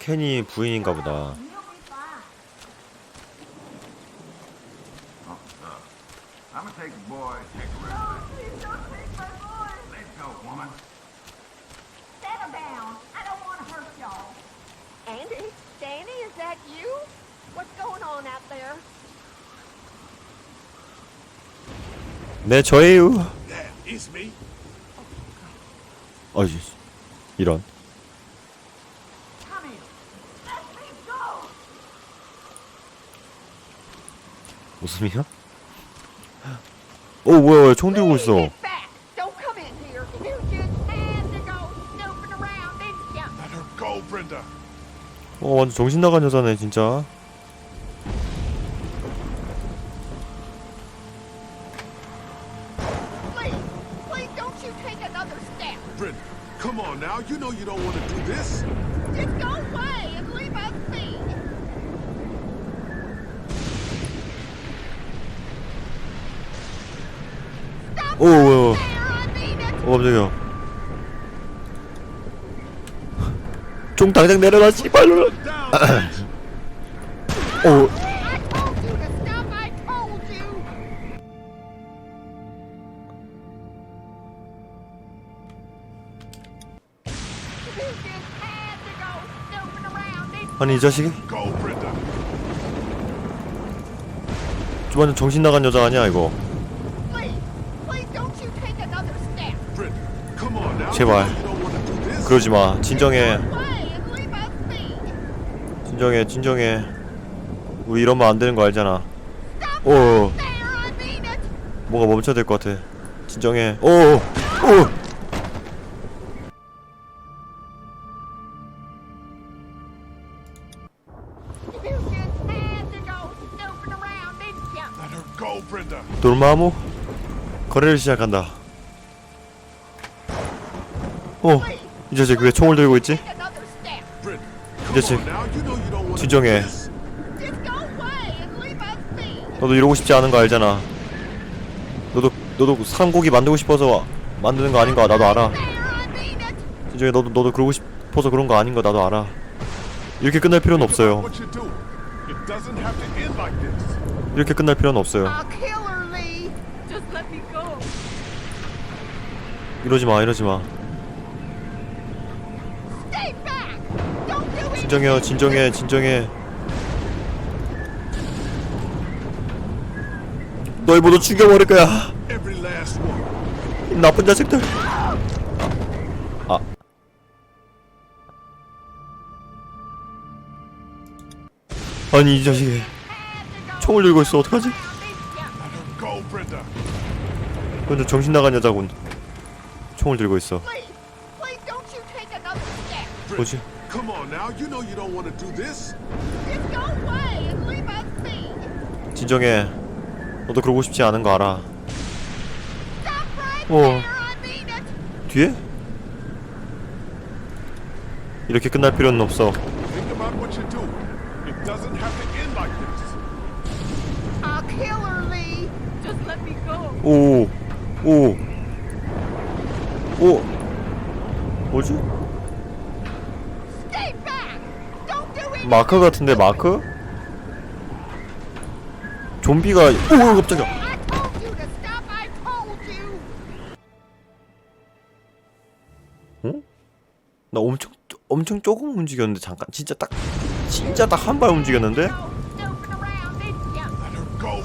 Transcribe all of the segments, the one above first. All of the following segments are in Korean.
케니 부인인가 보다. Take the boy, take the rest. Please don't take my boy. Let go, woman. Settle down. I don't want to hurt y'all. Andy? Danny, is that you? What's going on out there? 네, 저예요. Yeah, it's me. 어, 이런. Come here. Let me go. 웃음이야? 오, 뭐야, 뭐야, 총 들고 있어. 어, 완전 정신 나간 여자네, 진짜. 총 당장 내려놔, 씨발로. 오, 아니, 이 자식이? 완전 정신 나간 여자 아니야, 이거. 제발. You know you don't want to do this. 그러지 마. 진정해. Go away and leave us be. 진정해, 진정해. 우리 이러면 안 되는 거 알잖아. 오. 뭐가 멈춰야 될 것 같아. 진정해. 오, 오. 돌마무 거래를 시작한다. 어, 이 자식 왜 총을 들고 있지? 이제 on 진정해. 너도 이러고 싶지 않은 거 알잖아. 너도 너도 산고기 만들고 싶어서 만드는 거 아닌 거 나도 알아. 진정해 너도 너도 그러고 싶어서 그런 거 아닌 거 나도 알아. 이렇게 끝날 필요는 없어요. 이렇게 끝날 필요는 없어요. 이러지 마, 이러지 마. 진정해요, 진정해, 진정해. 너희 모두 죽여버릴 거야. 나쁜 자식들. 아. 아니 이 자식이 총을 들고 있어 어떡하지? 완전 정신 나간 여자군. 총을 들고 있어. 뭐지? Come on now. You know you don't want to do this. Just go away and leave us be. 진정해. 너도 그러고 싶지 않은 거 알아. Stop right 어. there. I mean it. 뒤에? 이렇게 끝날 필요는 없어. Think about what you do. It doesn't have to end like this. I'll kill her, Lee. Just let me go. 오, 오, 오. 뭐지? Stay back. Don't do it. 마크 같은데 마크? 좀비가 오 you. 어? 나 엄청 엄청 조금 움직였는데 잠깐 진짜 딱 진짜 딱 한 발 움직였는데 Go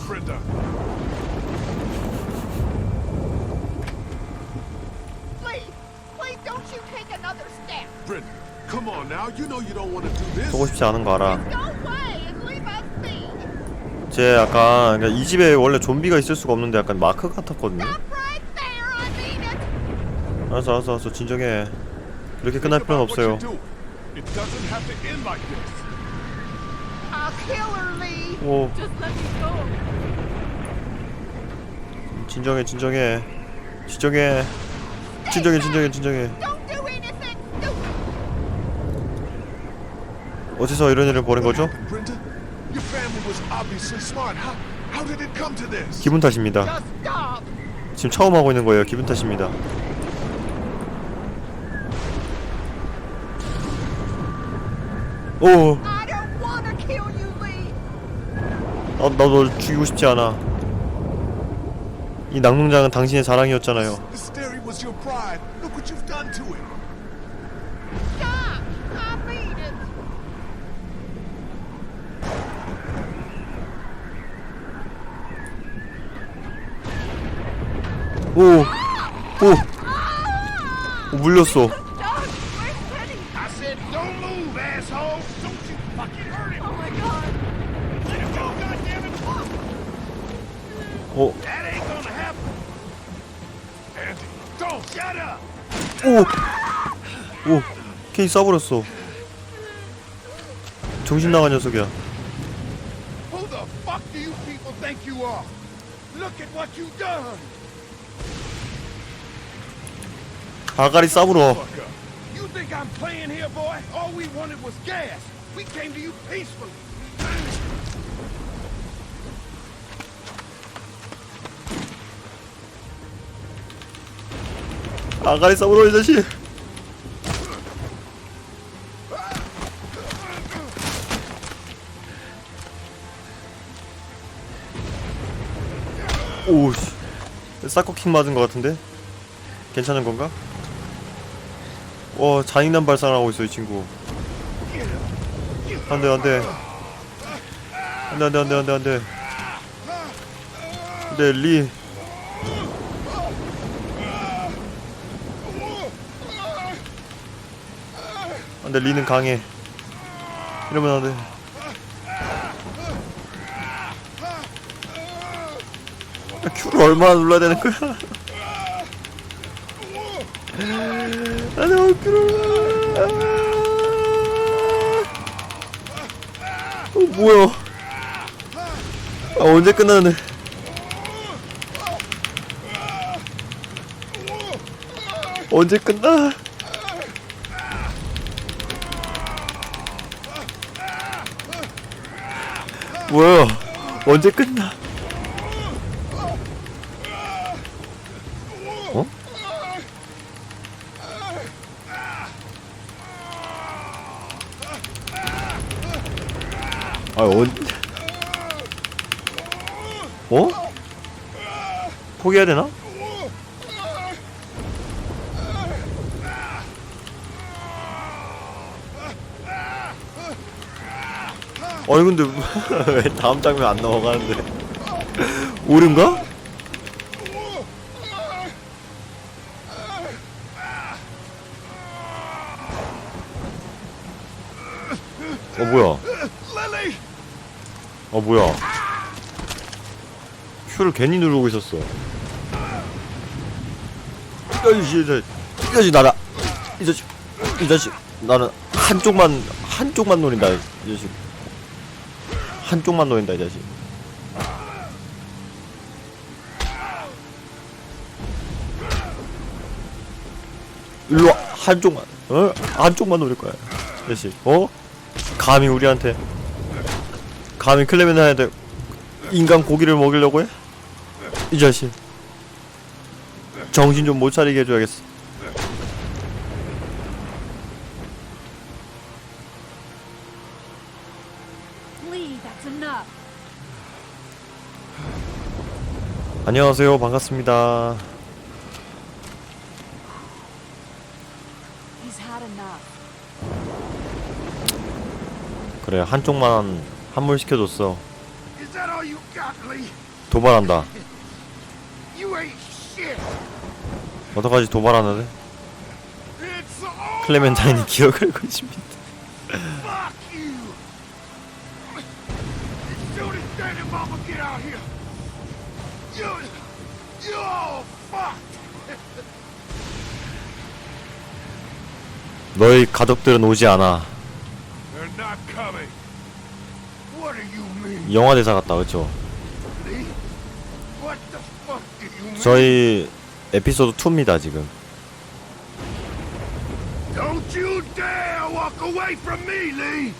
보고 싶지 않은 거 알아. Go away and leave us be. 제 약간 그러니까 이 집에 원래 좀비가 있을 수가 없는데 약간 마크 같았거든요. Stop right there. I mean it. 알았어 알았어 알았어 진정해. 이렇게 끝날 필요는 없어요. do. It doesn't have to end like this. I'll kill her, Lee. 오 Just let me go. 진정해 진정해 진정해 진정해 진정해 진정해 어디서 이런 일을 벌인 거죠? 기분 탓입니다. 지금 처음 하고 있는 거예요. 기분 탓입니다. 오. 아, 나너 죽이고 싶지 않아. 이 낙농장은 당신의 자랑이었잖아요. This dairy was your pride. Look what you've done to it. Stop. I mean it. 오, 오, 오 물렸어. Doug, where's Teddy? I said, don't move, asshole. Don't you fucking hurt him. Oh my God. Let him go, goddammit. 어, That happen. Andy, don't shut up. 오, 오, 케이 쏴버렸어. 정신 나간 녀석이야. 아가리 쏴버려. Fuck up. You think I'm playing here, boy? All we wanted was gas. We came to you peacefully. 아가리 쏴버려 이 자식. 오씨, 사코킹 맞은 것 같은데? 괜찮은 건가? 와 잔인한 발상을 하고 있어 이 친구. 안돼 안돼. 안돼 안돼 안돼 안돼 안돼. 안돼 리. 안돼 리는 강해. 이러면 안돼. 큐를 얼마나 눌러야 되는 거야? 안돼 큐를. 어 뭐야? 아 언제 끝나는? 언제 끝나? 뭐야? 언제 끝나? 어? 아, 언... 어? 포기해야 되나? 아니 근데 왜 다음 장면 안 넘어가는데 오른가? 어 뭐야 Lily! 어 뭐야? 큐를 괜히 누르고 있었어. 이 자식 이 자식 이 자식 나라 이 자식 이 자식 나는 한쪽만 한쪽만 노린다 이 자식. 한쪽만 노린다 이 자식. 일로 와 한쪽만 어? 한쪽만 노릴 거야 이 자식. 어? 감히 우리한테 감히 클레멘한테 인간 고기를 먹이려고 해? 이 자식 정신 좀 못 차리게 해줘야겠어. 안녕하세요 반갑습니다. 그래 한쪽만 got, Lee? 도발한다. 어떡하지 도발하는데? 클레멘타인이 기억을 고집니다. 너희 가족들은 오지 않아 They're not coming. What do you mean, 영화 대사 같다 그쵸? 저희 에피소드 2입니다 지금 Don't you dare walk away from me, Lee!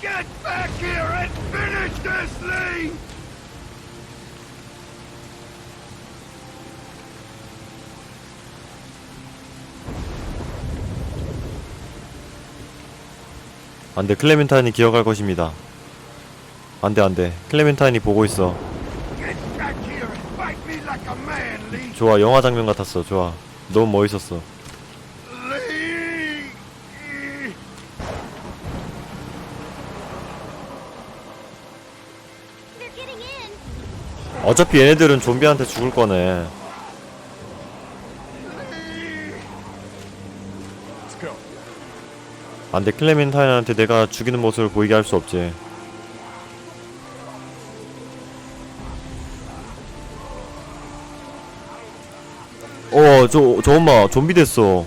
Get back here and finish this, Lee! 안돼 클레멘타인이 기억할 것입니다. 안돼 안돼. 클레멘타인이 보고 있어. 좋아 영화 장면 같았어. 좋아. 너무 멋있었어. 어차피 얘네들은 좀비한테 죽을 거네 Let's go. 안돼. 클레멘타인한테 내가 죽이는 모습을 보이게 할 수 없지. 어저 저 엄마 좀비 됐어.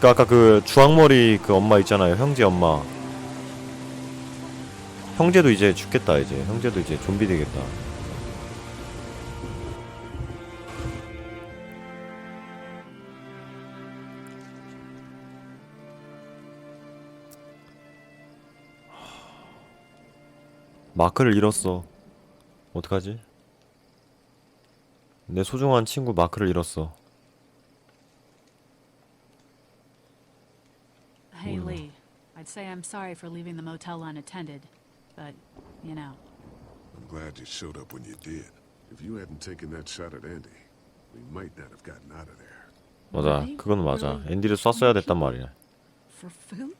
그 아까 그 주황머리 그 엄마 있잖아요. 형제 엄마. 형제도 이제 죽겠다 이제. 형제도 이제 좀비 되겠다 마크를 잃었어. 어떡하지? 내 소중한 친구 마크를 잃었어. Hey, Lee. I'd say I'm sorry for leaving the motel unattended, but, you know. I'm glad you showed up when you did. If you hadn't taken that shot at Andy, we might not have gotten out of there. 맞아. 그건 맞아. 앤디를 쐈어야 됐단 말이야. For food?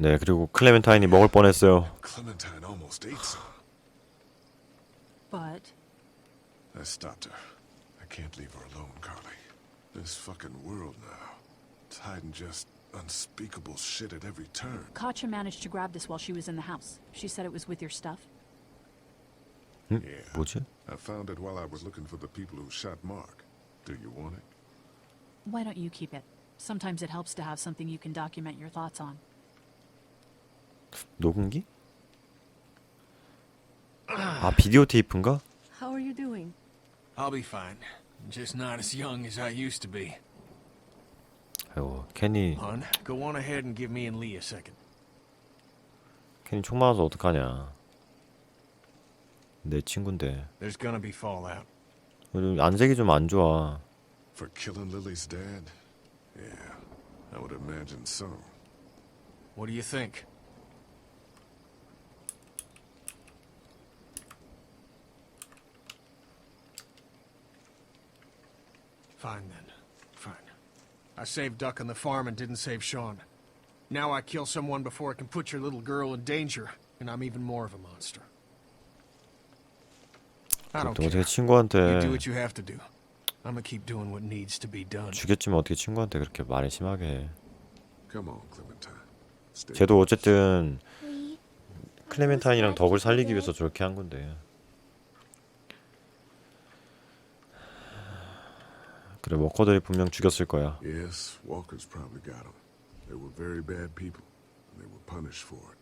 네, 그리고 클레멘타인이 먹을 뻔했어요. Clementine almost ate some. But I stopped her. I can't leave her alone, Carly. This fucking world now. It's hiding just unspeakable shit at every turn. Katja managed to grab this while she was in the house. She said it was with your stuff. 응? Yeah. 뭐지? I found it while I was looking for the people who shot Mark. Do you want it? Why don't you keep it? Sometimes it helps to have something you can document your thoughts on. 녹음기? 아, 비디오 테이프인가? How are you doing? I'll be fine. Just not as young as I used to be. 아이고, 케니, Hon, go on ahead and give me and Lee a second. 케니 총 맞아서 어떡하냐. 내 친구인데. There's gonna be fallout. 요즘 안색이 좀 안 좋아. For killing Lily's dad? Yeah, I would imagine so. What do you think? Fine then. Fine. I saved Duck on the farm and didn't save Sean. Now I kill someone before it can put your little girl in danger, and I'm even more of a monster. I don't 어떻게 care. You do 친구한테 what you have to do. I'm gonna keep doing what needs to be done. 죽였지만 어떻게 친구한테 그렇게 말을 심하게 해. Come on, Clementine. Stay 쟤도 어쨌든. 클레멘타인이랑 덕을 살리기 위해서 저렇게 한 건데. 그래 워커들이 분명 죽였을 거야. Yes, Walker's probably got them. They were very bad people, and they were punished for it.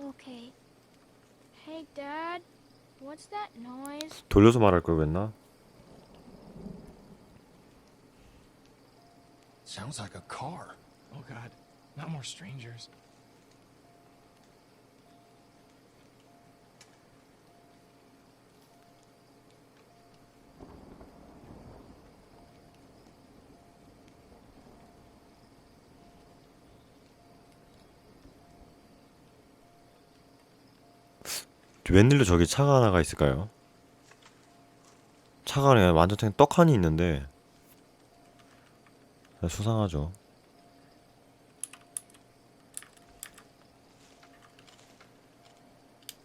Okay. Hey, Dad. What's that noise? 돌려서 말할 걸 그랬나? Sounds like a car. Oh god, not more strangers. 웬일로 저기 차가 하나가 있을까요? 차가 그냥 완전 떡하니 있는데 수상하죠.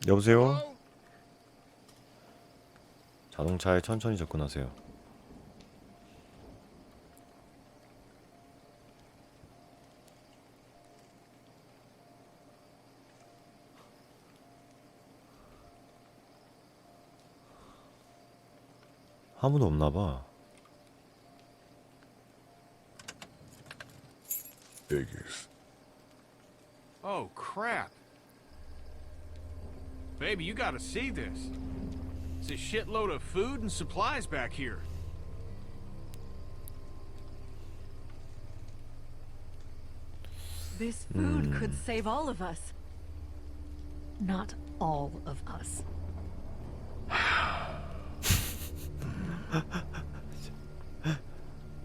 여보세요? 자동차에 천천히 접근하세요. 아무도 없나 봐. Figures. Oh, crap. Baby, you gotta see this. It's a shitload of food and supplies back here. This food could save all of us. Not all of us.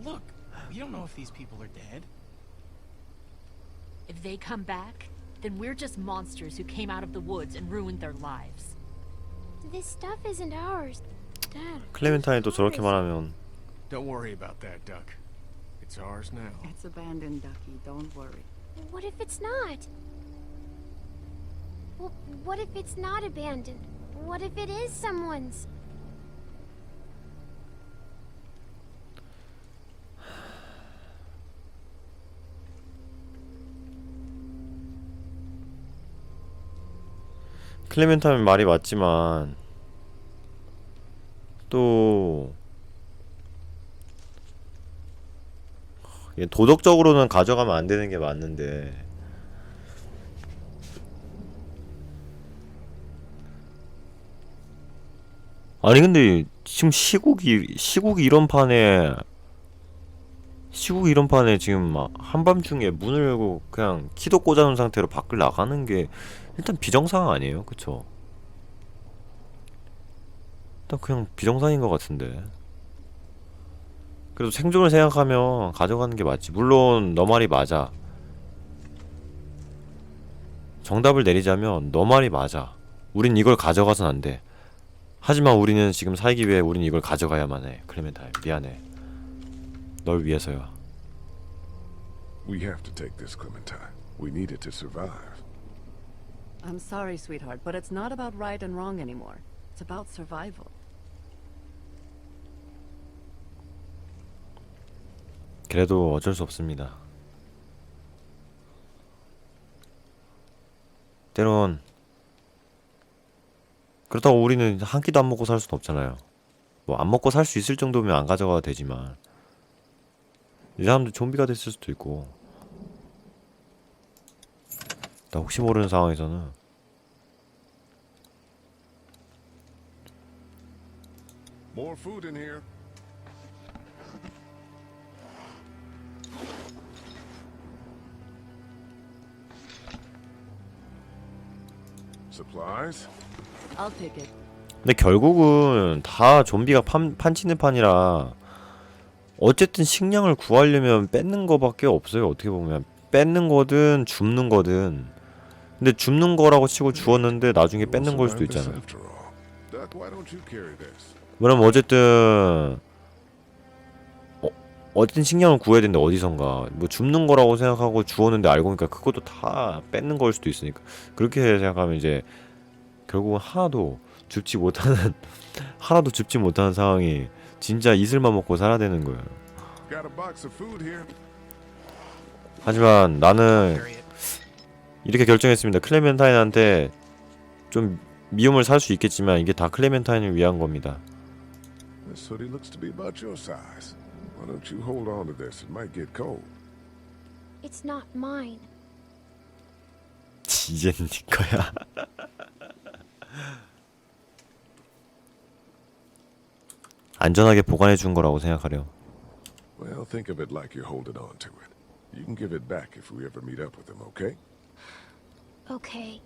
Look, you don't don't know if these people are dead. If they come back, then we're just monsters who came out of the woods and ruined their lives. This stuff isn't ours. Dad. 클레멘타인도 저렇게 말하면 Don't worry about that, Duck. It's ours now. It's abandoned, Ducky. Don't worry. What if it's not? Well, what if it's not abandoned? What if it is someone's? 클레멘타인 말이 맞지만 또 도덕적으로는 가져가면 안 되는 게 맞는데 아니 근데 지금 시국이 시국이 이런 판에 시국이 이런 판에 지금 막 한밤중에 문을 열고 그냥 키도 꽂아놓은 상태로 밖을 나가는 게 일단 비정상 아니에요? 그쵸? 일단 그냥 비정상인 것 같은데. 그래도 생존을 생각하면 가져가는 게 맞지. 물론 너 말이 맞아. 정답을 내리자면 너 말이 맞아. 우린 이걸 가져가선 안 돼. 하지만 우리는 지금 살기 위해 우린 이걸 가져가야만 해. 클레멘타인 미안해 널 위해서야 We have to take this, Clementine. We need it to survive. I'm sorry, sweetheart, but it's not about right and wrong anymore. It's about survival. 그래도 어쩔 수 없습니다 때론 그렇다고 우리는 한 끼도 안 먹고 살 수는 없잖아요 뭐 안 먹고 살 수 있을 정도면 안 가져가도 되지만 이 사람들 좀비가 됐을 수도 있고 나 혹시 모르는 상황에서는 More food in here. Supplies? I'll take it. 근데 결국은 다 좀비가 판, 판치는 판이라 어쨌든 식량을 구하려면 뺏는 거밖에 없어요 어떻게 보면. 뺏는 거든 줍는 거든. 근데 줍는 거라고 치고 주었는데 나중에 뺏는 걸 수도 survive this 있잖아 after all. Duck, why don't you carry this? 그럼 어쨌든 어, 어쨌든 식량을 구해야 되는데 어디선가. 뭐 줍는 거라고 생각하고 주었는데 알고 보니까 그것도 다 뺏는 걸 수도 있으니까. 그렇게 생각하면 이제 결국은 하나도 줍지 못하는 하나도 줍지 못하는 상황이 진짜 이슬만 먹고 살아야 되는 거예요. 하지만 나는. 이렇게 결정했습니다. 클레멘타인한테 좀 미움을 살 수 있겠지만 이게 다 클레멘타인을 위한 겁니다. This hoodie looks to be 안전하게 보관해 준 거라고 생각하렴. Well, think of it like you're holding on to it. You can give it back if we ever meet up with them, okay? Okay.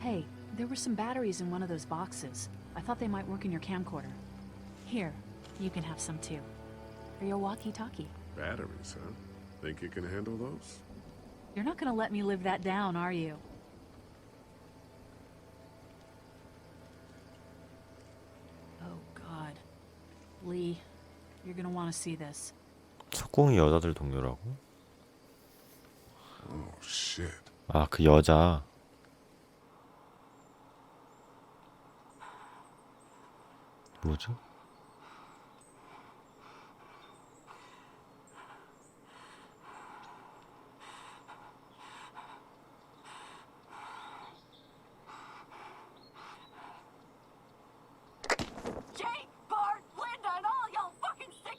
Hey, there were some batteries in one of those boxes. I thought they might work in your camcorder. Here, you can have some too. For your walkie-talkie. Batteries, huh? Think you can handle those? You're not gonna let me live that down, are you? Oh, God. Lee, you're gonna want to see this. 석궁이 여자들 동료라고? Oh, shit. 아, 그 여자. 뭐죠?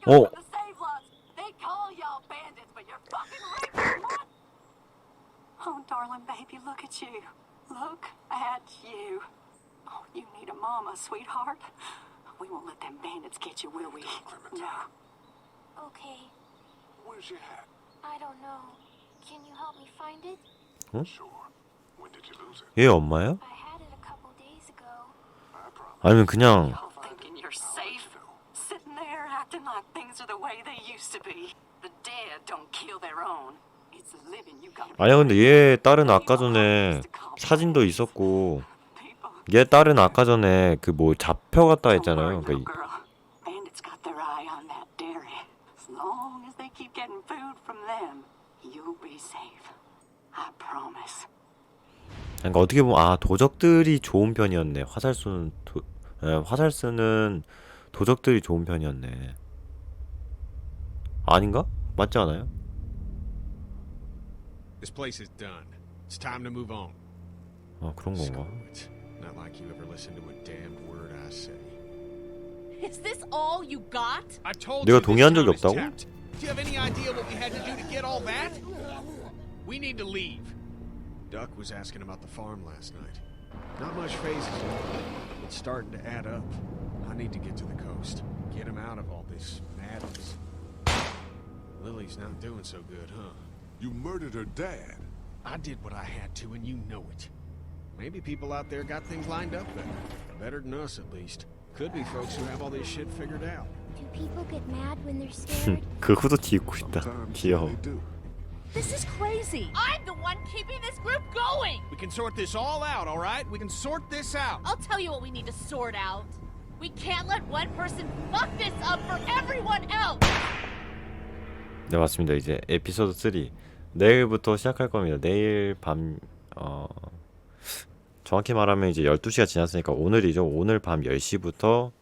Oh. of the save lots. They call y'all bandits, but you're fucking rapists, what? Oh, darling baby, look at you. Look at you. Oh, you need a mama, sweetheart. We won't let them bandits get you, will we? No. Okay. Where's your hat? I don't know. Can you help me find it? Sure. When did you lose it? 얘 엄마요? I had it a couple days ago. 아니면 그냥 acting like things are the way they used to be. The dead don't kill their own. It's the living you got. 아니야 근데 얘 딸은 아까 전에 사진도 있었고 얘 딸은 아까 전에 그 뭐 잡혀갔다 했잖아요. 그러니까 이- girl. Bandits got their eye on that dairy. As long as they keep getting food from them, you'll be safe. I promise. 그러니까 어떻게 보면 아 도적들이 좋은 편이었네. 화살쏘는 도, 에, 화살쓰는 도적들이 좋은 편이었네. 아닌가? 맞지 않아요? This place is done. It's time to move on. 아 그런 건가? It's not like you ever listen to a damned word I say. Is this all you got? I told 내가 you this 동의한 town 적이 is 없다고? tapped. Do you have any idea what we had to do to get all that? We need to leave. Duck was asking about the farm last night. Not much phases. It's starting to add up. I need to get to the coast. Get him out of all this madness. Lily's not doing so good, huh? You murdered her dad. I did what I had to, and you know it. Maybe people out there got things lined up better. Better than us, at least. Could be folks who have all this shit figured out. Do people get mad when they're scared? 그 후드티 입고 있다. Sometimes 귀여워. they do. This is crazy. I'm the one keeping this group going. We can sort this all out, all right? We can sort this out. I'll tell you what we need to sort out. We can't let one person fuck this up for everyone else. 네 맞습니다. 이제 에피소드 3 내일부터 시작할 겁니다. 내일 밤 어. 정확히 말하면 이제 12시가 지났으니까 오늘이죠. 오늘 밤 10시부터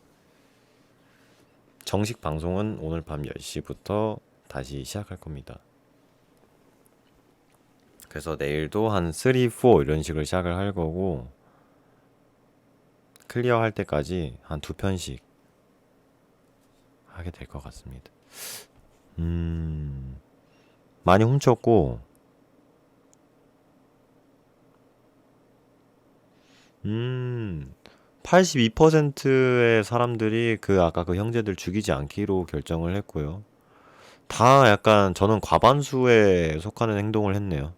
정식 방송은 오늘 밤 10시부터 다시 시작할 겁니다. 그래서 내일도 한 3, 4 이런 식으로 시작을 할 거고 클리어 할 때까지 한 두 편씩 하게 될 것 같습니다. 음, 많이 훔쳤고, 음, 82%의 사람들이 그 아까 그 형제들 죽이지 않기로 결정을 했고요. 다 약간 저는 과반수에 속하는 행동을 했네요.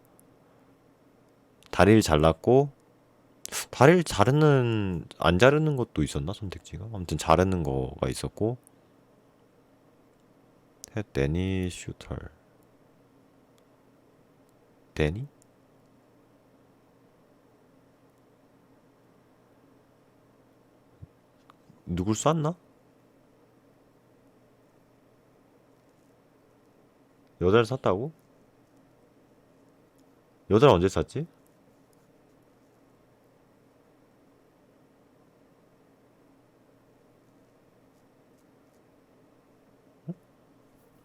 다리를 잘랐고, 다리를 자르는, 안 자르는 것도 있었나? 선택지가? 아무튼 자르는 거가 있었고, 해 데니 슈터 데니? 누굴 쐈나? 여자를 쐈다고? 여자를 언제 쐈지?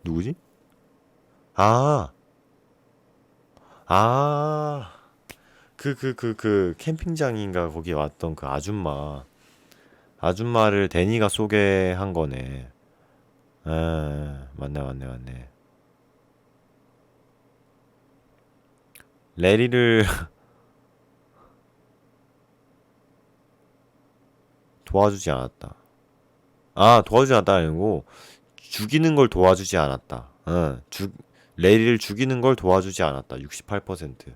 누구지? 아, 아, 그, 그, 그, 그, 캠핑장인가 거기 왔던 그 아줌마. 아줌마를 데니가 소개한 거네. 아, 맞네, 맞네, 맞네. 레리를 도와주지 않았다. 아, 도와주지 않았다 아니고, 죽이는 걸 도와주지 않았다. 어, 죽 레리를 죽이는 걸 도와주지 않았다. 68%.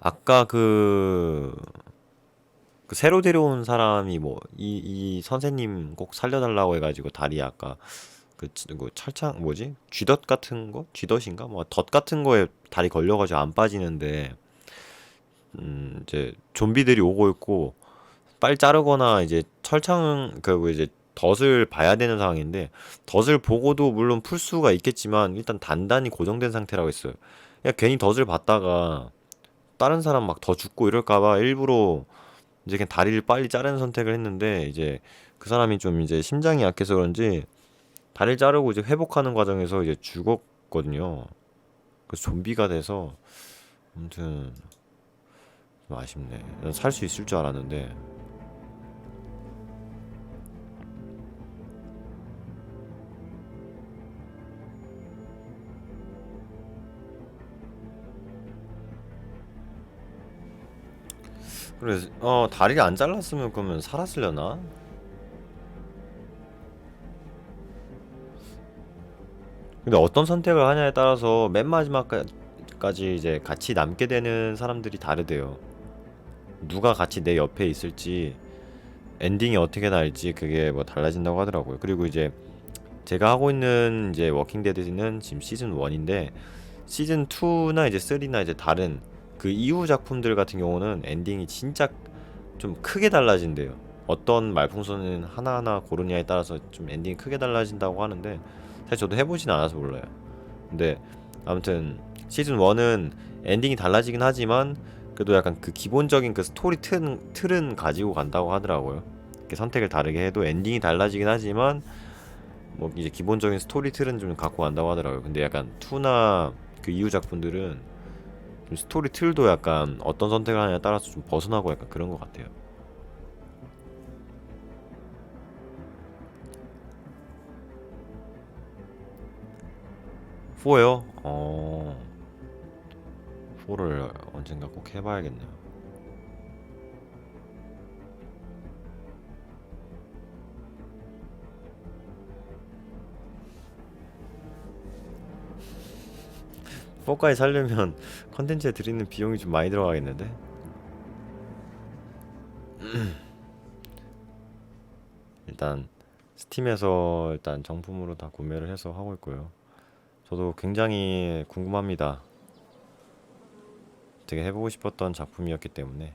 아까 그, 그 새로 데려온 사람이 뭐 이 이 선생님 꼭 살려달라고 해가지고 다리 아까 그, 치- 그 철창 뭐지 쥐덫 같은 거 쥐덫인가 뭐 덫 같은 거에 다리 걸려가지고 안 빠지는데 음 이제 좀비들이 오고 있고 빨 자르거나 이제 철창 그 이제 덫을 봐야 되는 상황인데 덫을 보고도 물론 풀 수가 있겠지만 일단 단단히 고정된 상태라고 했어요. 그냥 괜히 덫을 봤다가 다른 사람 막 더 죽고 이럴까봐 일부러 이제 그냥 다리를 빨리 자르는 선택을 했는데 이제 그 사람이 좀 이제 심장이 약해서 그런지 다리를 자르고 이제 회복하는 과정에서 이제 죽었거든요. 그래서 좀비가 돼서 아무튼 좀 아쉽네. 살 수 있을 줄 알았는데 그래 어 다리를 안 잘랐으면 그러면 살았으려나? 근데 어떤 선택을 하냐에 따라서 맨 마지막까지 이제 같이 남게 되는 사람들이 다르대요. 누가 같이 내 옆에 있을지 엔딩이 어떻게 날지 그게 뭐 달라진다고 하더라고요. 그리고 이제 제가 하고 있는 이제 워킹 데드는 지금 시즌 1인데 시즌 2나 이제 3나 이제 다른 그 이후 작품들 같은 경우는 엔딩이 진짜 좀 크게 달라진대요. 어떤 말풍선은 하나하나 고르냐에 따라서 좀 엔딩이 크게 달라진다고 하는데 사실 저도 해보진 않아서 몰라요. 근데 아무튼 시즌 1은 엔딩이 달라지긴 하지만 그래도 약간 그 기본적인 그 스토리 틀은, 틀은 가지고 간다고 하더라고요. 이렇게 선택을 다르게 해도 엔딩이 달라지긴 하지만 뭐 이제 기본적인 스토리 틀은 좀 갖고 간다고 하더라고요. 근데 약간 2나 그 이후 작품들은 좀 스토리 틀도 약간 어떤 선택을 하냐에 따라서 좀 벗어나고 약간 그런 것 같아요. 포요 어. 4를 언젠가 꼭 해봐야겠네요. 포까지 살려면 컨텐츠에 들이는 비용이 좀 많이 들어가겠는데? 일단 스팀에서 일단 정품으로 다 구매를 해서 하고 있고요. 저도 굉장히 궁금합니다. 되게 해보고 싶었던 작품이었기 때문에